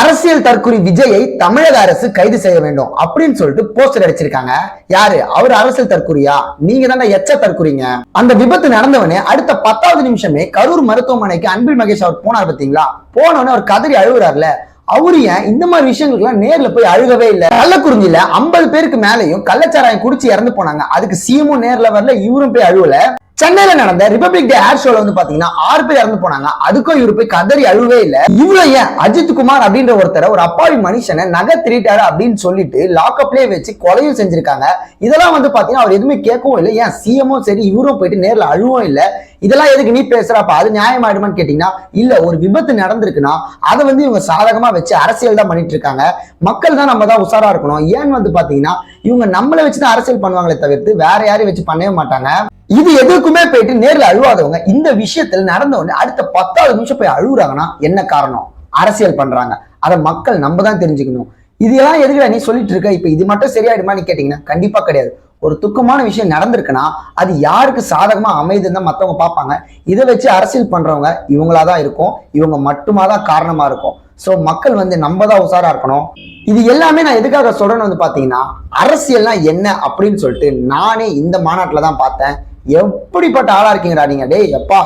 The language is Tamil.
அரசியல் தற்கொலை விஜயை தமிழக அரசு கைது செய்ய வேண்டும் அப்படின்னு சொல்லிட்டு போஸ்டர் அடிச்சிருக்காங்க. யாரு? அவர் அரசியல் தற்கொலையா? நீங்க தானே எச்ச தற்கொலைங்க. அந்த விபத்து நடந்தவனே அடுத்த பத்தாவது நிமிஷமே கரூர் மருத்துவமனைக்கு அன்பில் மகேஷ் அவர் போனார் பாத்தீங்களா போனவனே அவர் கதறி அழுகுறாருல. அவரு ஏன் இந்த மாதிரி விஷயங்களுக்குலாம் நேர்ல போய் அழுகவே இல்ல? கள்ளக்குறிஞ்சில ஐம்பது பேருக்கு மேலையும் கள்ளச்சாராயம் குடிச்சு இறந்து போனாங்க. அதுக்கு சீமும் நேர்ல வரல இவரும் போய் அழுவல சென்னையில நடந்த ரிபப்ளிக் டே ஏர் ஷோல வந்து பாத்தீங்கன்னா ஆறு பேர் இறந்து போனாங்க. அதுக்கும் இவரு போய் கதறி அழுவே இல்ல. இவ்வளவு ஏன் அஜித் குமார் அப்படின்ற ஒருத்தரை ஒரு அப்பாவி மனுஷனை நகை திருட்டாரு அப்படின்னு சொல்லிட்டு லாக்அப்லயே வச்சு கொலையும் செஞ்சிருக்காங்க. இதெல்லாம் வந்து பாத்தீங்கன்னா அவர் எதுவுமே கேட்கவும் இல்லை. ஏன் சிஎமும் சரி இவரும் போயிட்டு நேர்ல அழுவும் இல்ல. இதெல்லாம் எதுக்கு நீ பேசுறப்ப அது நியாயமாயிடுமான்னு கேட்டீங்கன்னா இல்ல ஒரு விபத்து நடந்திருக்குன்னா அதை வந்து இவங்க சாதகமா வச்சு அரசியல் தான் பண்ணிட்டு இருக்காங்க. மக்கள் தான் நம்ம தான் உஷாரா இருக்கணும். ஏன்னு வந்து பாத்தீங்கன்னா இவங்க நம்மளை வச்சு தான் அரசியல் பண்ணுவாங்களே தவிர்த்து வேற யாரையும் வச்சு பண்ணவே மாட்டாங்க. இது எதுக்குமே போயிட்டு நேரில் அழுவாதவங்க. இந்த விஷயத்தில் நடந்த உடனே அடுத்த பத்தாவது நிமிஷம் போய் அழுகுறாங்கன்னா என்ன காரணம்? அரசியல் பண்றாங்க. அதை மக்கள் நம்ம தான் தெரிஞ்சுக்கணும். இதெல்லாம் எதுக்குடா நீ சொல்லிட்டு இருக்க? இப்ப இது மட்டும் சரியாயிடுமா நீ கேட்டீங்கன்னா கண்டிப்பா கிடையாது. ஒரு துக்கமான விஷயம் நடந்திருக்குன்னா அது யாருக்கு சாதகமா அமைதுன்னு தான் மத்தவங்க பார்ப்பாங்க. இதை வச்சு அரசியல் பண்றவங்க இவங்களா தான் இருக்கும். இவங்க மட்டுமா தான் காரணமா இருக்கும். ஸோ மக்கள் வந்து நம்ம தான் உஷாரா இருக்கணும். இது எல்லாமே நான் எதுக்காக சொல்றேன்னு வந்து பாத்தீங்கன்னா அரசியல்னா என்ன அப்படின்னு சொல்லிட்டு நானே இந்த மாநாட்டில் தான் பார்த்தேன். எப்படிப்பட்ட ஆளா இருக்கீங்கடா நீங்க? டேய் எப்பா